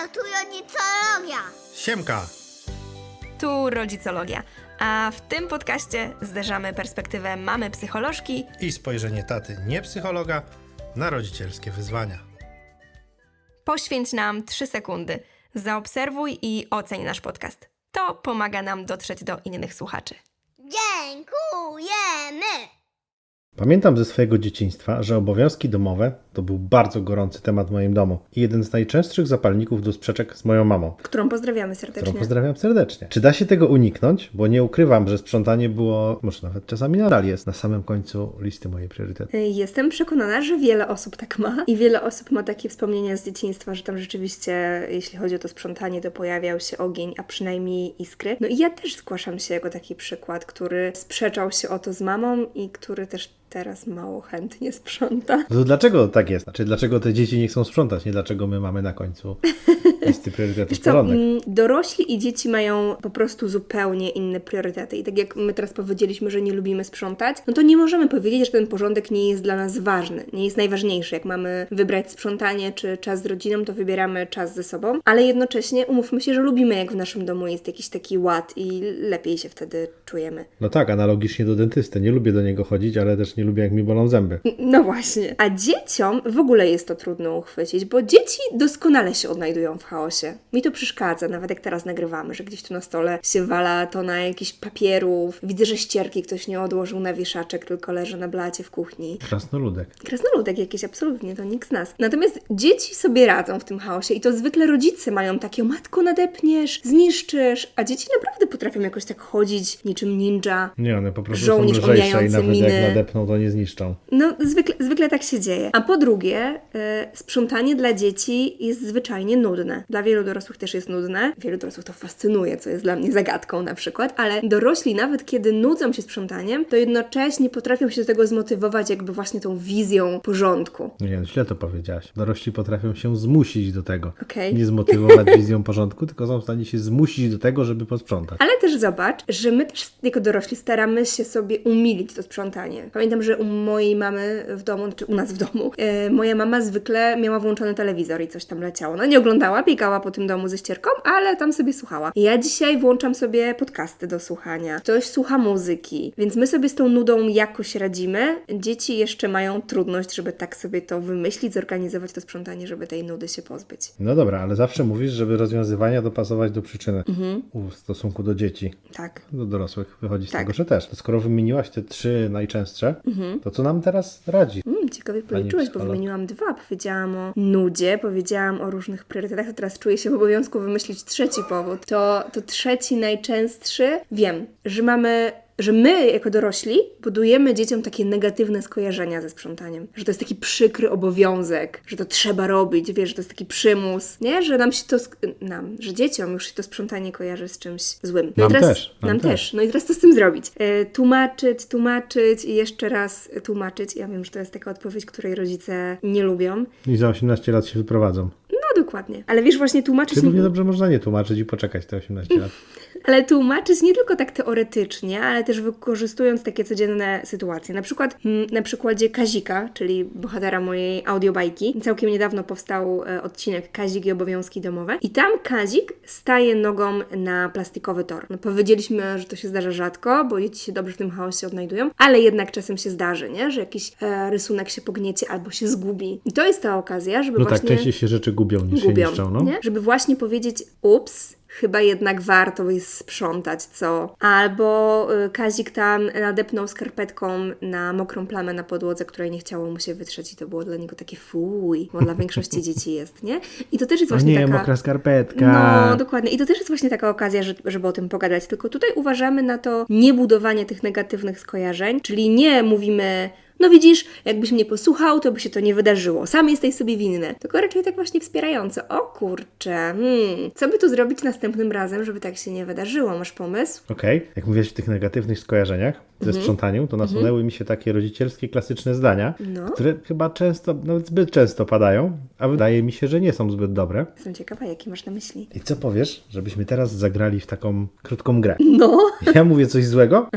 Halo, tu rodzicologia. Siemka! Tu rodzicologia. A w tym podcaście zderzamy perspektywę mamy psycholożki I spojrzenie taty, nie psychologa, na rodzicielskie wyzwania. Poświęć nam 3 sekundy. Zaobserwuj i oceń nasz podcast. To pomaga nam dotrzeć do innych słuchaczy. Dziękujemy. Pamiętam ze swojego dzieciństwa, że obowiązki domowe to był bardzo gorący temat w moim domu i jeden z najczęstszych zapalników do sprzeczek z moją mamą, Którą pozdrawiamy którą serdecznie. pozdrawiam serdecznie. Czy da się tego uniknąć? Bo nie ukrywam, że sprzątanie było, może nawet czasami nadal jest, na samym końcu listy mojej priorytety. Y, Jestem przekonana, że wiele osób tak ma i wiele osób ma takie wspomnienia z dzieciństwa, że tam rzeczywiście, jeśli chodzi o to sprzątanie, to pojawiał się ogień, a przynajmniej iskry. No i ja też zgłaszam się jako taki przykład, który sprzeczał się o to z mamą i który też teraz mało chętnie sprząta. No to dlaczego tak jest? Znaczy, dlaczego te dzieci nie chcą sprzątać? Nie dlaczego my mamy na końcu listy priorytetów Wiesz co, mm, dorośli i dzieci mają po prostu zupełnie inne priorytety. I tak jak my teraz powiedzieliśmy, że nie lubimy sprzątać, no to nie możemy powiedzieć, że ten porządek nie jest dla nas ważny, nie jest najważniejszy. Jak mamy wybrać sprzątanie czy czas z rodziną, to wybieramy czas ze sobą, ale jednocześnie umówmy się, że lubimy, jak w naszym domu jest jakiś taki ład i lepiej się wtedy czujemy. No tak, analogicznie do dentysty. Nie lubię do niego chodzić, ale też nie lubię, jak mi bolą zęby. No właśnie. A dzieciom w ogóle jest to trudno uchwycić, bo dzieci doskonale się odnajdują w chaosie. Mi to przeszkadza, nawet jak teraz nagrywamy, że gdzieś tu na stole się wala tona jakichś papierów. Widzę, że ścierki ktoś nie odłożył na wieszaczek, tylko leży na blacie w kuchni. Krasnoludek. Krasnoludek jakiś, absolutnie, to nikt z nas. Natomiast dzieci sobie radzą w tym chaosie i to zwykle rodzice mają takie, matko nadepniesz, zniszczysz, a dzieci naprawdę potrafią jakoś tak chodzić niczym ninja. Nie, one po prostu Żołnierz są lżejsze i nawet miny. jak nadepną, to nie zniszczą. No, zwykle, zwykle tak się dzieje. A po drugie, e, sprzątanie dla dzieci jest zwyczajnie nudne. Dla wielu dorosłych też jest nudne. Wielu dorosłych to fascynuje, co jest dla mnie zagadką na przykład, ale dorośli, nawet kiedy nudzą się sprzątaniem, to jednocześnie potrafią się do tego zmotywować jakby właśnie tą wizją porządku. Nie, no źle to powiedziałaś. Dorośli potrafią się zmusić do tego. Okej. Nie zmotywować wizją porządku, tylko są w stanie się zmusić do tego, żeby posprzątać. Ale też zobacz, że my też jako dorośli staramy się sobie umilić to sprzątanie. Pamiętam, że u mojej mamy w domu, czy u nas w domu, e, moja mama zwykle miała włączony telewizor i coś tam leciało. No nie oglądała, biegała po tym domu ze ścierką, ale tam sobie słuchała. Ja dzisiaj włączam sobie podcasty do słuchania. Ktoś słucha muzyki, więc my sobie z tą nudą jakoś radzimy. Dzieci jeszcze mają trudność, żeby tak sobie to wymyślić, zorganizować to sprzątanie, żeby tej nudy się pozbyć. No dobra, ale zawsze mówisz, żeby rozwiązywania dopasować do przyczyny Mhm. w stosunku do dzieci. Tak. Do dorosłych wychodzi z Tak. tego, że też. To skoro wymieniłaś te trzy najczęstsze, to co nam teraz radzi? Mm, ciekawie policzyłeś, bo wymieniłam dwa. Powiedziałam o nudzie, powiedziałam o różnych priorytetach, teraz czuję się w obowiązku wymyślić trzeci powód. To, to trzeci, najczęstszy. Wiem, że mamy że my, jako dorośli, budujemy dzieciom takie negatywne skojarzenia ze sprzątaniem. Że to jest taki przykry obowiązek, że to trzeba robić, wiesz, że to jest taki przymus, nie? Że nam się to, nam, że dzieciom już się to sprzątanie kojarzy z czymś złym. No Nam teraz, też, nam Nam też. też. No i teraz co z tym zrobić? E, tłumaczyć, tłumaczyć i jeszcze raz tłumaczyć. Ja wiem, że to jest taka odpowiedź, której rodzice nie lubią. I za 18 lat się wyprowadzą. No dokładnie. Ale wiesz, właśnie tłumaczyć... Czy równie dobrze można nie tłumaczyć i poczekać te 18 lat? Ale tłumaczyć nie tylko tak teoretycznie, ale też wykorzystując takie codzienne sytuacje. Na przykład na przykładzie Kazika, czyli bohatera mojej audiobajki. Całkiem niedawno powstał e, odcinek Kazik i obowiązki domowe. I tam Kazik staje nogą na plastikowy tor. No, powiedzieliśmy, że to się zdarza rzadko, bo dzieci się dobrze w tym chaosie odnajdują, ale jednak czasem się zdarzy, nie? że jakiś e, rysunek się pogniecie albo się zgubi. I to jest ta okazja, żeby No tak, właśnie częściej się rzeczy gubią niż się gubią, niszczą, no. nie? Żeby właśnie powiedzieć, ups, chyba jednak warto jest sprzątać, co? Albo y, Kazik tam nadepnął skarpetką na mokrą plamę na podłodze, której nie chciało mu się wytrzeć i to było dla niego takie fuj, bo dla większości dzieci jest, nie? I to też jest właśnie nie, taka... mokra skarpetka. No, dokładnie. I to też jest właśnie taka okazja, że- żeby o tym pogadać. Tylko tutaj uważamy na to niebudowanie tych negatywnych skojarzeń, czyli nie mówimy, no widzisz, jakbyś mnie posłuchał, to by się to nie wydarzyło. Sam jesteś sobie winny. Tylko raczej tak właśnie wspierająco. O kurczę, hmm, co by tu zrobić następnym razem, żeby tak się nie wydarzyło? Masz pomysł? Okej, jak mówiłaś o tych negatywnych skojarzeniach ze Mhm. sprzątaniem, to nasunęły mi się takie rodzicielskie, klasyczne zdania, No. które chyba często, nawet zbyt często padają, a wydaje mi się, że nie są zbyt dobre. Jestem ciekawa, jakie masz na myśli. I co powiesz, żebyśmy teraz zagrali w taką krótką grę? No, Ja mówię coś złego,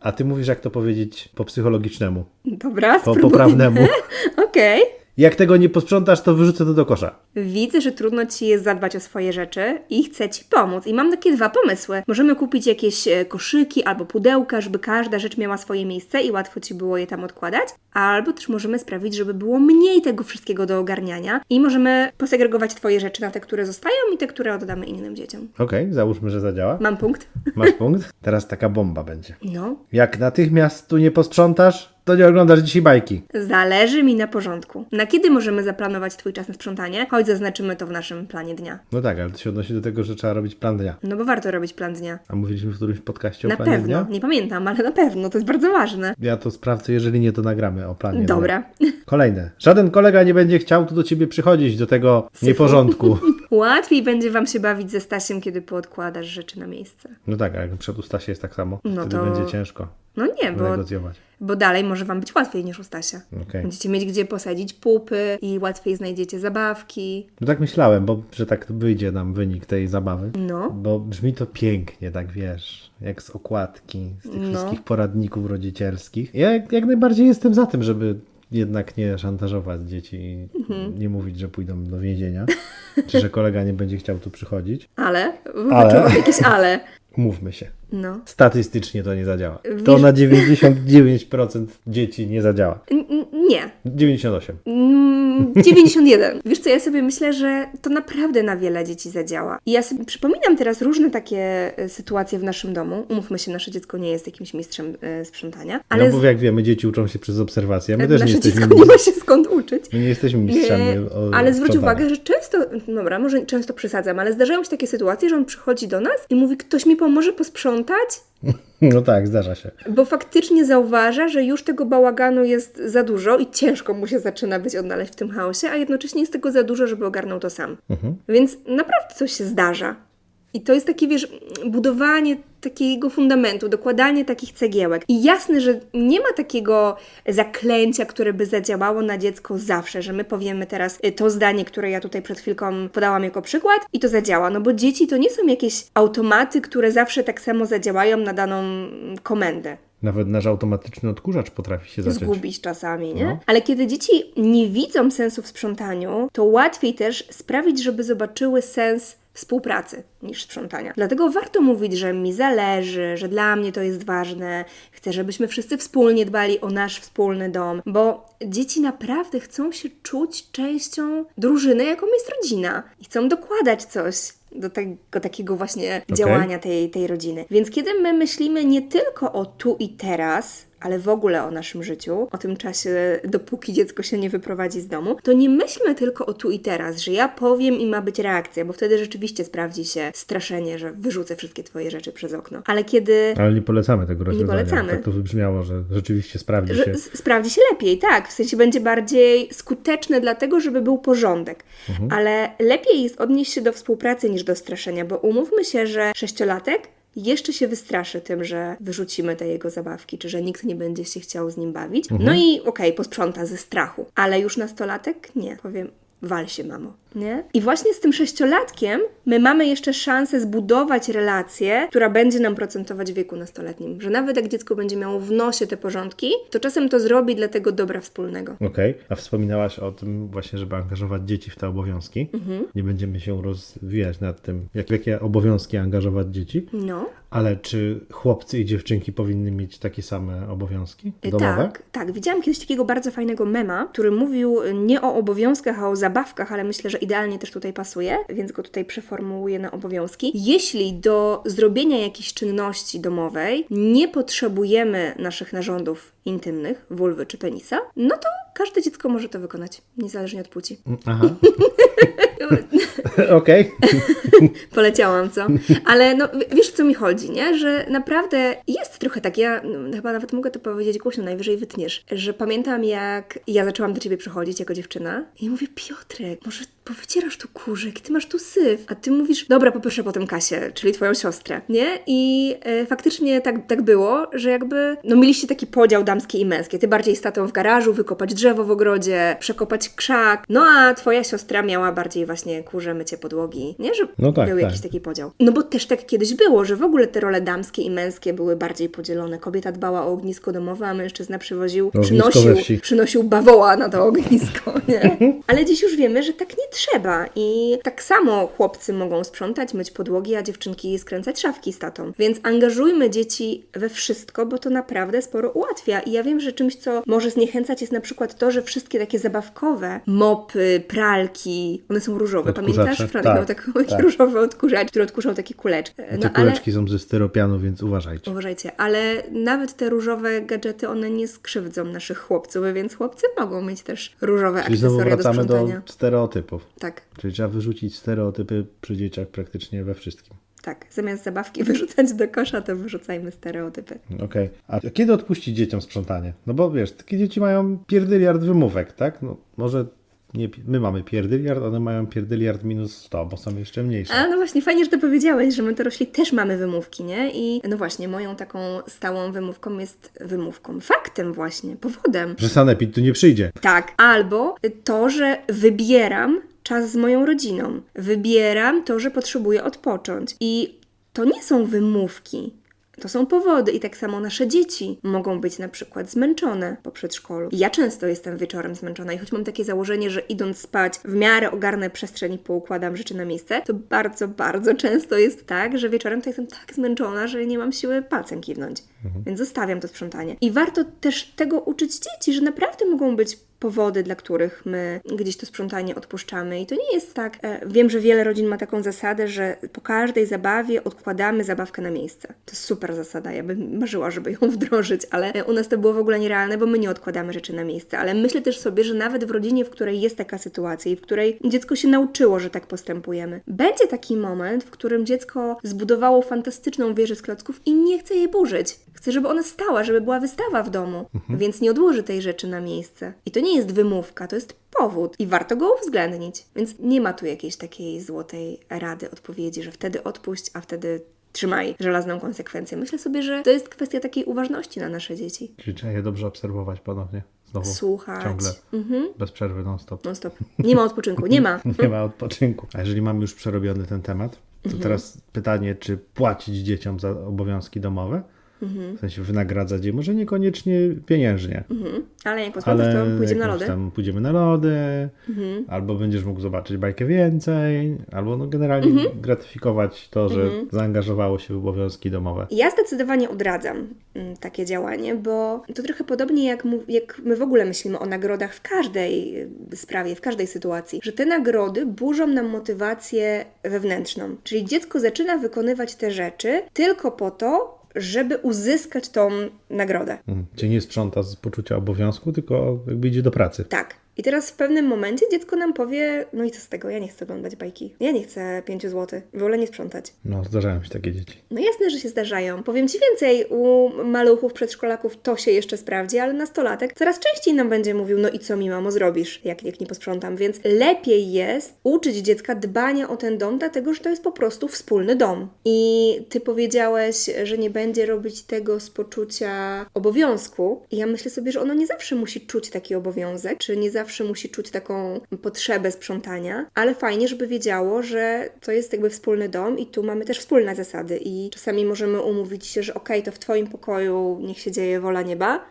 a ty mówisz, jak to powiedzieć po psychologicznemu, dobra, po spróbuj. poprawnemu. Okej. Jak tego nie posprzątasz, to wyrzucę to do kosza. Widzę, że trudno ci jest zadbać o swoje rzeczy i chcę ci pomóc. I mam takie dwa pomysły. Możemy kupić jakieś e, koszyki albo pudełka, żeby każda rzecz miała swoje miejsce i łatwo ci było je tam odkładać. Albo też możemy sprawić, żeby było mniej tego wszystkiego do ogarniania i możemy posegregować twoje rzeczy na te, które zostają i te, które oddamy innym dzieciom. Okej, załóżmy, że zadziała. Mam punkt? Masz punkt? Teraz taka bomba będzie. No. Jak natychmiast tu nie posprzątasz, to nie oglądasz dzisiaj bajki. Zależy mi na porządku. Na kiedy możemy zaplanować twój czas na sprzątanie? Choć zaznaczymy to w naszym planie dnia. No tak, ale to się odnosi do tego, że trzeba robić plan dnia. No bo warto robić plan dnia. A mówiliśmy w którymś podcaście Na o planie pewno. dnia? Nie pamiętam, ale na pewno. To jest bardzo ważne. Ja to sprawdzę, jeżeli nie, to nagramy o planie Dobra. dnia. Kolejne. Żaden kolega nie będzie chciał tu do ciebie przychodzić, do tego nieporządku. Łatwiej będzie Wam się bawić ze Stasiem, kiedy poodkładasz rzeczy na miejsce. No tak, a jak przed ustasie jest tak samo, No wtedy to- będzie ciężko No nie, bo, negocjować. Bo dalej może Wam być łatwiej niż u Stasia. Okej. Będziecie mieć gdzie posadzić pupy i łatwiej znajdziecie zabawki. No tak myślałem, bo że tak wyjdzie nam wynik tej zabawy. No. Bo brzmi to pięknie, tak wiesz, jak z okładki, z tych No. wszystkich poradników rodzicielskich. Ja jak, jak najbardziej jestem za tym, żeby jednak nie szantażować dzieci i Mhm. nie mówić, że pójdą do więzienia, czy że kolega nie będzie chciał tu przychodzić. Ale, Ale. jakieś ale. Umówmy się. No. Statystycznie to nie zadziała. To Wiesz- na 99% dzieci nie zadziała. N- nie. 98. Mm, 91. Wiesz co, ja sobie myślę, że to naprawdę na wiele dzieci zadziała. I ja sobie przypominam teraz różne takie e, sytuacje w naszym domu. Umówmy się, nasze dziecko nie jest jakimś mistrzem e, sprzątania, ale no bo jak wiemy, dzieci uczą się przez obserwację. My też nie nasze jesteśmy, dziecko nie ma się skąd uczyć. my nie jesteśmy mistrzami. Nie, ale zwróć uwagę, że często, dobra, może często przesadzam, ale zdarzają się takie sytuacje, że on przychodzi do nas i mówi, ktoś mi pomoże posprzątać, No tak, zdarza się. bo faktycznie zauważa, że już tego bałaganu jest za dużo i ciężko mu się zaczyna być odnaleźć w tym chaosie, a jednocześnie jest tego za dużo, żeby ogarnął to sam. Więc naprawdę coś się zdarza. I to jest takie, wiesz, budowanie takiego fundamentu, dokładanie takich cegiełek. I jasne, że nie ma takiego zaklęcia, które by zadziałało na dziecko zawsze, że my powiemy teraz y, to zdanie, które ja tutaj przed chwilką podałam jako przykład i to zadziała. No bo dzieci to nie są jakieś automaty, które zawsze tak samo zadziałają na daną mm, komendę Nawet nasz automatyczny odkurzacz potrafi się zacząć. zgubić czasami, nie? No. Ale kiedy dzieci nie widzą sensu w sprzątaniu, to łatwiej też sprawić, żeby zobaczyły sens współpracy niż sprzątania. Dlatego warto mówić, że mi zależy, że dla mnie to jest ważne, chcę, żebyśmy wszyscy wspólnie dbali o nasz wspólny dom, bo dzieci naprawdę chcą się czuć częścią drużyny, jaką jest rodzina i chcą dokładać coś do tego takiego właśnie działania tej, tej rodziny. Więc kiedy my myślimy nie tylko o tu i teraz, ale w ogóle o naszym życiu, o tym czasie, dopóki dziecko się nie wyprowadzi z domu, to nie myślmy tylko o tu i teraz, że ja powiem i ma być reakcja, bo wtedy rzeczywiście sprawdzi się straszenie, że wyrzucę wszystkie Twoje rzeczy przez okno. Ale kiedy Ale nie polecamy tego rozwiązania. polecamy. Tak to wybrzmiało, że rzeczywiście sprawdzi że się. sprawdzi się lepiej, tak. W sensie będzie bardziej skuteczny, dlatego żeby był porządek. Mhm. Ale lepiej jest odnieść się do współpracy niż do straszenia, bo umówmy się, że sześciolatek jeszcze się wystraszy tym, że wyrzucimy te jego zabawki, czy że nikt nie będzie się chciał z nim bawić. Mhm. No i okej, posprząta ze strachu. Ale już nastolatek nie. Powiem, wal się, mamo. Nie? I właśnie z tym sześciolatkiem my mamy jeszcze szansę zbudować relację, która będzie nam procentować w wieku nastoletnim. Że nawet jak dziecko będzie miało w nosie te porządki, to czasem to zrobi dla tego dobra wspólnego. Okej, a wspominałaś o tym właśnie, żeby angażować dzieci w te obowiązki. Mhm. Nie będziemy się rozwijać nad tym, jak, jakie obowiązki angażować dzieci, No. ale czy chłopcy i dziewczynki powinny mieć takie same obowiązki E, domowe? Tak, tak. Widziałam kiedyś takiego bardzo fajnego mema, który mówił nie o obowiązkach, a o zabawkach, ale myślę, że idealnie też tutaj pasuje, więc go tutaj przeformułuję na obowiązki. Jeśli do zrobienia jakiejś czynności domowej nie potrzebujemy naszych narządów intymnych, wulwy czy penisa, no to każde dziecko może to wykonać, niezależnie od płci. Aha. Okej. Poleciałam, co? Ale no, wiesz, o co mi chodzi, nie? Że naprawdę jest trochę tak, ja no, chyba nawet mogę to powiedzieć głośno, najwyżej wytniesz, że pamiętam jak ja zaczęłam do ciebie przychodzić jako dziewczyna i mówię, Piotrek, może powycierasz tu kurzyk, ty masz tu syf, a ty mówisz, dobra, poproszę potem Kasię, czyli twoją siostrę, nie? I e, faktycznie tak, tak było, że jakby, no mieliście taki podział damskie i męskie, ty bardziej z tatą w garażu, wykopać drzewo w ogrodzie, przekopać krzak, no a twoja siostra miała bardziej właśnie kurze mycie podłogi, nie? Że No tak, był tak. jakiś taki podział. No bo też tak kiedyś było, że w ogóle te role damskie i męskie były bardziej podzielone. Kobieta dbała o ognisko domowe, a mężczyzna przywoził, przynosił, przynosił bawoła na to ognisko, nie? Ale dziś już wiemy, że tak nie trzeba i tak samo chłopcy mogą sprzątać, myć podłogi, a dziewczynki skręcać szafki z tatą. Więc angażujmy dzieci we wszystko, bo to naprawdę sporo ułatwia. I ja wiem, że czymś, co może zniechęcać jest na przykład to, że wszystkie takie zabawkowe, mopy, pralki, one są różowe. Odkurzacze, Pamiętasz? Franek tak, miał taki, tak. różowy odkurzacz, który odkurzał takie kuleczki. Te No ale kuleczki są ze styropianu, więc uważajcie. Uważajcie, ale nawet te różowe gadżety, one nie skrzywdzą naszych chłopców, więc chłopcy mogą mieć też różowe Czyli znowu akcesoria do wracamy do sprzątania. stereotypów. Tak, Czyli trzeba wyrzucić stereotypy przy dzieciach praktycznie we wszystkim. tak. Zamiast zabawki wyrzucać do kosza, to wyrzucajmy stereotypy. Okej. A kiedy odpuścić dzieciom sprzątanie? No bo wiesz, takie dzieci mają pierdyliard wymówek, tak? No może nie, my mamy pierdyliard, one mają pierdyliard minus 100, bo są jeszcze mniejsze. A no właśnie, fajnie, że to powiedziałeś, że my dorośli też mamy wymówki, nie? I no właśnie, moją taką stałą wymówką jest wymówką, faktem właśnie, powodem. Że sanepid tu nie przyjdzie. Tak, albo to, że wybieram czas z moją rodziną. Wybieram to, że potrzebuję odpocząć. I to nie są wymówki. To są powody i tak samo nasze dzieci mogą być na przykład zmęczone po przedszkolu. Ja często jestem wieczorem zmęczona i choć mam takie założenie, że idąc spać w miarę ogarnę przestrzeń i poukładam rzeczy na miejsce, to bardzo, bardzo często jest tak, że wieczorem to jestem tak zmęczona, że nie mam siły palcem kiwnąć. Więc zostawiam to sprzątanie. I warto też tego uczyć dzieci, że naprawdę mogą być powody, dla których my gdzieś to sprzątanie odpuszczamy. I to nie jest tak. E, wiem, że wiele rodzin ma taką zasadę, że po każdej zabawie odkładamy zabawkę na miejsce. To jest super zasada. Ja bym marzyła, żeby ją wdrożyć, ale e, u nas to było w ogóle nierealne, bo my nie odkładamy rzeczy na miejsce. Ale myślę też sobie, że nawet w rodzinie, w której jest taka sytuacja i w której dziecko się nauczyło, że tak postępujemy, będzie taki moment, w którym dziecko zbudowało fantastyczną wieżę z klocków i nie chce jej burzyć. Chce, żeby ona stała, żeby była wystawa w domu, więc nie odłoży tej rzeczy na miejsce. I to nie jest wymówka, to jest powód i warto go uwzględnić. Więc nie ma tu jakiejś takiej złotej rady, odpowiedzi, że wtedy odpuść, a wtedy trzymaj żelazną konsekwencję. Myślę sobie, że to jest kwestia takiej uważności na nasze dzieci. Czyli trzeba je dobrze obserwować ponownie. Znowu. Słuchać. Ciągle. Mhm. Bez przerwy, non stop. Non stop. Nie ma odpoczynku, nie ma. Nie ma odpoczynku. A jeżeli mamy już przerobiony ten temat, to Mhm. teraz pytanie, czy płacić dzieciom za obowiązki domowe? Mhm. W sensie wynagradzać je, może niekoniecznie pieniężnie, Mhm. Ale jak posłuchasz, to pójdziemy na lody. Tam pójdziemy na lody, Mhm. albo będziesz mógł zobaczyć bajkę więcej, albo no generalnie Mhm. gratyfikować to, że zaangażowało się w obowiązki domowe. Ja zdecydowanie odradzam mm, takie działanie, bo to trochę podobnie jak, jak my w ogóle myślimy o nagrodach w każdej y, sprawie, w każdej sytuacji, że te nagrody burzą nam motywację wewnętrzną. Czyli dziecko zaczyna wykonywać te rzeczy tylko po to, żeby uzyskać tą nagrodę. Mhm. Czyli nie sprząta z poczucia obowiązku, tylko jakby idzie do pracy. Tak. I teraz w pewnym momencie dziecko nam powie, no i co z tego, ja nie chcę oglądać bajki, ja nie chcę 5 zł, wolę nie sprzątać. No, zdarzają się takie dzieci. No jasne, że się zdarzają. Powiem Ci więcej, u maluchów, przedszkolaków to się jeszcze sprawdzi, ale nastolatek coraz częściej nam będzie mówił, no i co mi mamo zrobisz, jak, jak nie posprzątam. Więc lepiej jest uczyć dziecka dbania o ten dom, dlatego że to jest po prostu wspólny dom. I Ty powiedziałeś, że nie będzie robić tego z poczucia obowiązku. I ja myślę sobie, że ono nie zawsze musi czuć taki obowiązek, czy nie zawsze musi czuć taką potrzebę sprzątania, ale fajnie, żeby wiedziało, że to jest jakby wspólny dom i tu mamy też wspólne zasady. I czasami możemy umówić się, że okej, to w Twoim pokoju niech się dzieje wola nieba,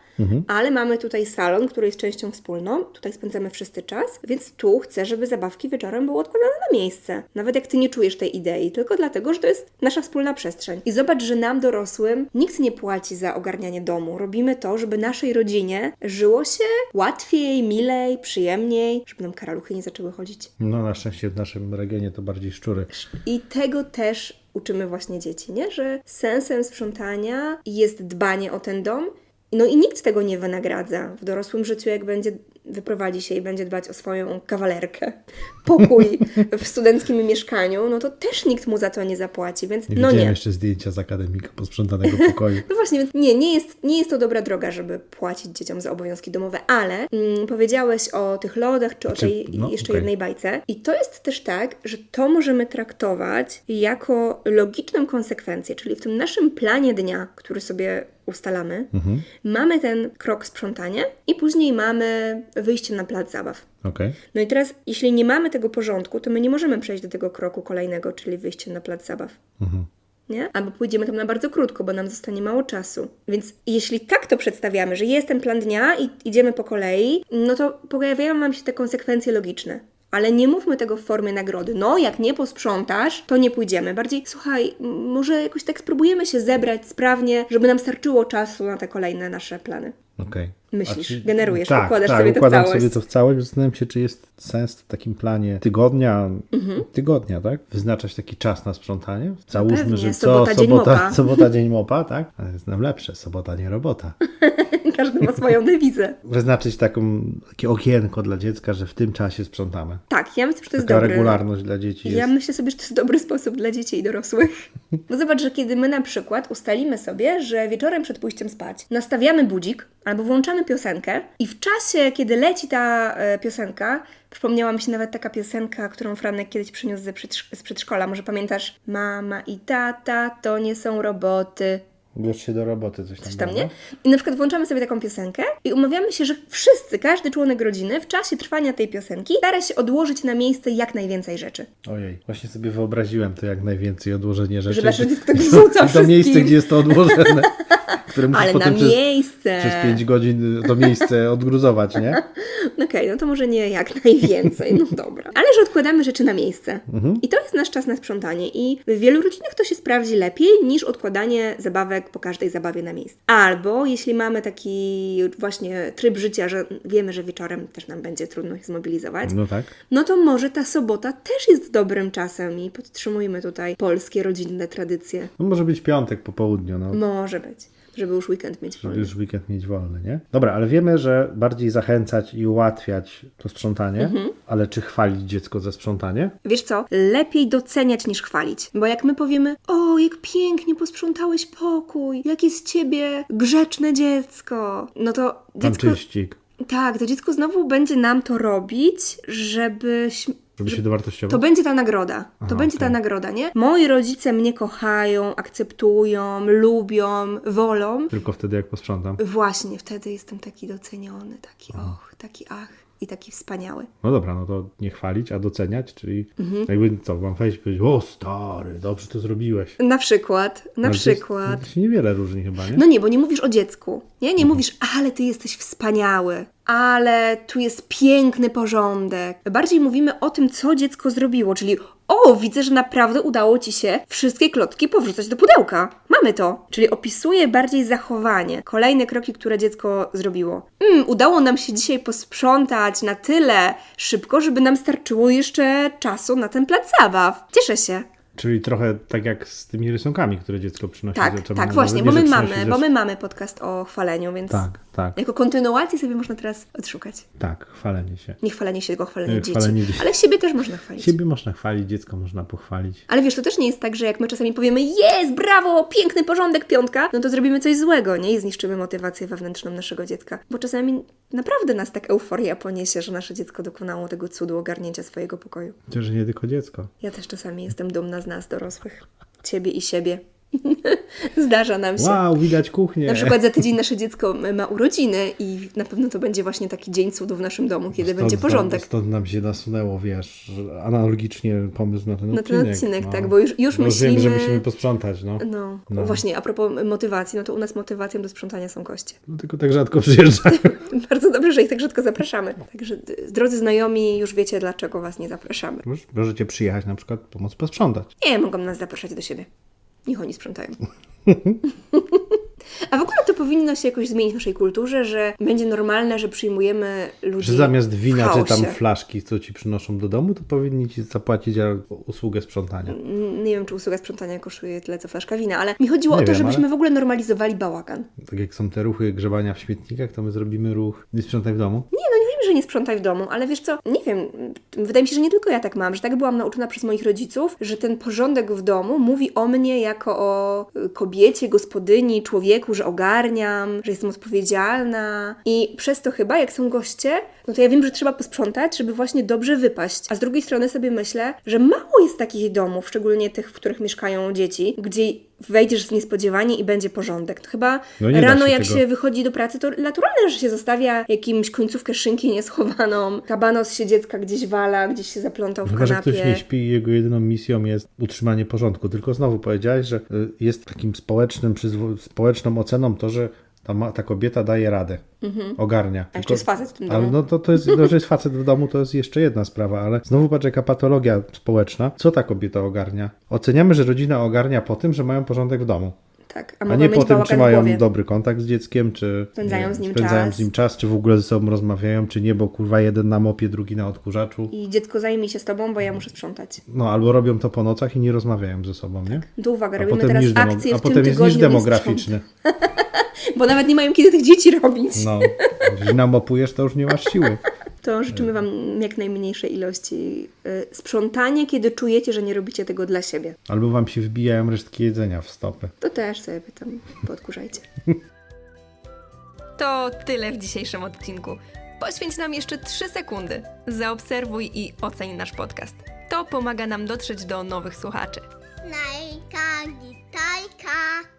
ale mamy tutaj salon, który jest częścią wspólną, tutaj spędzamy wszyscy czas, więc tu chcę, żeby zabawki wieczorem były odkładane na miejsce. Nawet jak Ty nie czujesz tej idei, tylko dlatego, że to jest nasza wspólna przestrzeń. I zobacz, że nam dorosłym nikt nie płaci za ogarnianie domu. Robimy to, żeby naszej rodzinie żyło się łatwiej, milej, przyjemniej, żeby nam karaluchy nie zaczęły chodzić. No, na szczęście w naszym regionie to bardziej szczury. I tego też uczymy właśnie dzieci, nie? Że sensem sprzątania jest dbanie o ten dom. No i nikt tego nie wynagradza. W dorosłym życiu, jak będzie, wyprowadzi się i będzie dbać o swoją kawalerkę, pokój w studenckim mieszkaniu, no to też nikt mu za to nie zapłaci, więc Nie no nie. jeszcze zdjęcia z akademika posprzątanego pokoju. No właśnie, więc nie, nie jest, nie jest to dobra droga, żeby płacić dzieciom za obowiązki domowe, ale mm, powiedziałeś o tych lodach, czy o tej no, jeszcze okej. jednej bajce. I to jest też tak, że to możemy traktować jako logiczną konsekwencję, czyli w tym naszym planie dnia, który sobie ustalamy. Mhm. Mamy ten krok sprzątania i później mamy wyjście na plac zabaw. Okej. No i teraz, jeśli nie mamy tego porządku, to my nie możemy przejść do tego kroku kolejnego, czyli wyjście na plac zabaw. Mhm. Nie? Albo pójdziemy tam na bardzo krótko, bo nam zostanie mało czasu. Więc jeśli tak to przedstawiamy, że jest ten plan dnia i idziemy po kolei, no to pojawiają nam się te konsekwencje logiczne. Ale nie mówmy tego w formie nagrody. No, jak nie posprzątasz, to nie pójdziemy. Bardziej, słuchaj, może jakoś tak spróbujemy się zebrać sprawnie, żeby nam starczyło czasu na te kolejne nasze plany. Okej. Myślisz, A czy- generujesz, tak, układasz tak, sobie to w układam całość. sobie to w całość. Zastanawiam się, czy jest sens w takim planie tygodnia, Mhm. tygodnia, tak? Wyznaczać taki czas na sprzątanie. Załóżmy, pewnie, że co, sobota, dzień sobota, mopa. sobota, dzień mopa, tak? Ale jest nam lepsze, sobota, nie robota. Każdy ma swoją dewizę. Wyznaczyć taką, takie okienko dla dziecka, że w tym czasie sprzątamy. Tak, ja myślę, że to jest Taka dobry. regularność dla dzieci Ja jest. myślę sobie, że to jest dobry sposób dla dzieci i dorosłych. Bo zobacz, że kiedy my na przykład ustalimy sobie, że wieczorem przed pójściem spać nastawiamy budzik albo włączamy piosenkę i w czasie, kiedy leci ta e, piosenka, przypomniała mi się nawet taka piosenka, którą Franek kiedyś przyniósł ze przedsz- z przedszkola. Może pamiętasz? Mama i tata to nie są roboty. Bierz się do roboty, coś tam. Coś tam, nie? I na przykład włączamy sobie taką piosenkę i umawiamy się, że wszyscy, każdy członek rodziny w czasie trwania tej piosenki stara się odłożyć na miejsce jak najwięcej rzeczy. Ojej, właśnie sobie wyobraziłem to jak najwięcej odłożenie rzeczy. Że tak rzuca To miejsce, gdzie jest to odłożone. Które musisz Ale na potem przez, miejsce. przez 5 godzin to miejsce odgruzować, nie? Okej, no to może nie jak najwięcej, no dobra. Ale że odkładamy rzeczy na miejsce. I to jest nasz czas na sprzątanie. I w wielu rodzinach to się sprawdzi lepiej niż odkładanie zabawek po każdej zabawie na miejsce. Albo jeśli mamy taki właśnie tryb życia, że wiemy, że wieczorem też nam będzie trudno się zmobilizować, No tak. no to może ta sobota też jest dobrym czasem i podtrzymujmy tutaj polskie rodzinne tradycje. No może być piątek po południu, no. Może być, żeby już weekend mieć Żeby wolny. już weekend mieć wolny, nie? Dobra, ale wiemy, że bardziej zachęcać i ułatwiać to sprzątanie, Mhm. ale czy chwalić dziecko za sprzątanie? Wiesz co? Lepiej doceniać niż chwalić. Bo jak my powiemy, o, jak pięknie posprzątałeś pokój, jakie z ciebie grzeczne dziecko, no to Tam dziecko. czyścik, Tak, to dziecko znowu będzie nam to robić, żebyśmy. żeby się dowartościować. To będzie ta nagroda. To Aha, będzie ta okej. nagroda, nie? Moi rodzice mnie kochają, akceptują, lubią, wolą. Tylko wtedy, jak posprzątam. Właśnie wtedy jestem taki doceniony, taki och, taki ach i taki wspaniały. No dobra, no to nie chwalić, a doceniać, czyli Mhm. jakby co, mam wejść i powiedzieć, o stary, dobrze to zrobiłeś. Na przykład, na Ale to jest- przykład. To się niewiele różni chyba, nie? No nie, bo nie mówisz o dziecku. Nie, nie mówisz, ale ty jesteś wspaniały, ale tu jest piękny porządek. Bardziej mówimy o tym, co dziecko zrobiło, czyli o, widzę, że naprawdę udało ci się wszystkie klocki powrzucać do pudełka. Mamy to. Czyli opisuje bardziej zachowanie, kolejne kroki, które dziecko zrobiło. Mm, udało nam się dzisiaj posprzątać na tyle szybko, żeby nam starczyło jeszcze czasu na ten plac zabaw. Cieszę się. Czyli trochę tak jak z tymi rysunkami, które dziecko przynosi. Tak, tak, właśnie, bo my mamy, bo my mamy podcast o chwaleniu, więc Tak, tak, jako kontynuację sobie można teraz odszukać. tak, chwalenie się. Nie chwalenie się, tylko chwalenie Nie, dzieci. chwalenie dzieci. Ale siebie też można chwalić. Siebie można chwalić, dziecko można pochwalić. Ale wiesz, to też nie jest tak, że jak my czasami powiemy jest, brawo, piękny porządek, piątka, no to zrobimy coś złego, nie? I zniszczymy motywację wewnętrzną naszego dziecka. Bo czasami naprawdę nas tak euforia poniesie, że nasze dziecko dokonało tego cudu ogarnięcia swojego pokoju. Chociaż nie tylko dziecko. Ja też czasami jestem dumna z nas, dorosłych. Ciebie i siebie. Zdarza nam się. Wow, widać kuchnię. Na przykład za tydzień nasze dziecko ma urodziny i na pewno to będzie właśnie taki dzień cudu w naszym domu, kiedy będzie Stąd- porządek. Stąd, nam się nasunęło, wiesz, że analogicznie pomysł na ten Na ten odcinek. odcinek, no. tak, bo już- już Wiemy, że myślimy- musimy posprzątać, no. No, No. właśnie, a propos motywacji, no to u nas motywacją do sprzątania są koście. no. Tylko tak rzadko przyjeżdżają. Bardzo dobrze, że ich tak rzadko zapraszamy. Także drodzy znajomi, już wiecie, dlaczego was nie zapraszamy. Moż- Możecie przyjechać na przykład pomóc posprzątać. Nie, mogą nas zapraszać do siebie. Niech oni sprzątają. A w ogóle to powinno się jakoś zmienić w naszej kulturze, że będzie normalne, że przyjmujemy ludzi Że zamiast wina czy tam flaszki, co ci przynoszą do domu, to powinni ci zapłacić za usługę sprzątania. Mm, Nie wiem, czy usługa sprzątania kosztuje tyle, co flaszka wina, ale mi chodziło Nie o to, wiem, żebyśmy ale- w ogóle normalizowali bałagan. Tak jak są te ruchy grzebania w śmietnikach, to my zrobimy ruch nie sprzątaj w domu. Nie, no nie że nie sprzątaj w domu, ale wiesz co, nie wiem, wydaje mi się, że nie tylko ja tak mam, że tak byłam nauczona przez moich rodziców, że ten porządek w domu mówi o mnie jako o y, kobiecie, gospodyni, człowieku, że ogarniam, że jestem odpowiedzialna i przez to chyba, jak są goście, no to ja wiem, że trzeba posprzątać, żeby właśnie dobrze wypaść. A z drugiej strony sobie myślę, że mało jest takich domów, szczególnie tych, w których mieszkają dzieci, gdzie wejdziesz niespodziewanie i będzie porządek. To chyba No rano się jak tego- się wychodzi do pracy, to naturalne, że się zostawia jakimś końcówkę szynki nieschowaną, kabanos się dziecka gdzieś wala, gdzieś się zaplątał w Chyba, że kanapie. ktoś nie śpi i jego jedyną misją jest utrzymanie porządku. Tylko znowu powiedziałeś, że y, jest takim społecznym, społeczną oceną to, że ta, ma, ta kobieta daje radę, ogarnia. A jeszcze jest facet w tym Ale domu. no to, to jest, no, że jest facet w domu, to jest jeszcze jedna sprawa, ale znowu patrz jaka patologia społeczna. Co ta kobieta ogarnia? Oceniamy, że rodzina ogarnia po tym, że mają porządek w domu. Tak, a A nie po tym, czy mają dobry kontakt z dzieckiem, czy Spędzają z nim spędzają czas. z nim czas, czy w ogóle ze sobą rozmawiają, czy nie, bo kurwa jeden na mopie, drugi na odkurzaczu. I dziecko zajmie się z tobą, bo ja muszę sprzątać. No, albo robią to po nocach i nie rozmawiają ze sobą, nie? Tu uwaga, A robimy teraz akcję a w tym potem jest niż demograficzny. Bo nawet nie mają kiedy tych dzieci robić. No, jeżeli namopujesz, to już nie masz siły. To życzymy Wam jak najmniejszej ilości y, sprzątania, kiedy czujecie, że nie robicie tego dla siebie. Albo wam się wbijają resztki jedzenia w stopy. To też sobie tam podkurzajcie. To tyle w dzisiejszym odcinku. Poświęć nam jeszcze 3 sekundy. Zaobserwuj i oceń nasz podcast. To pomaga nam dotrzeć do nowych słuchaczy. Najka, gitajka.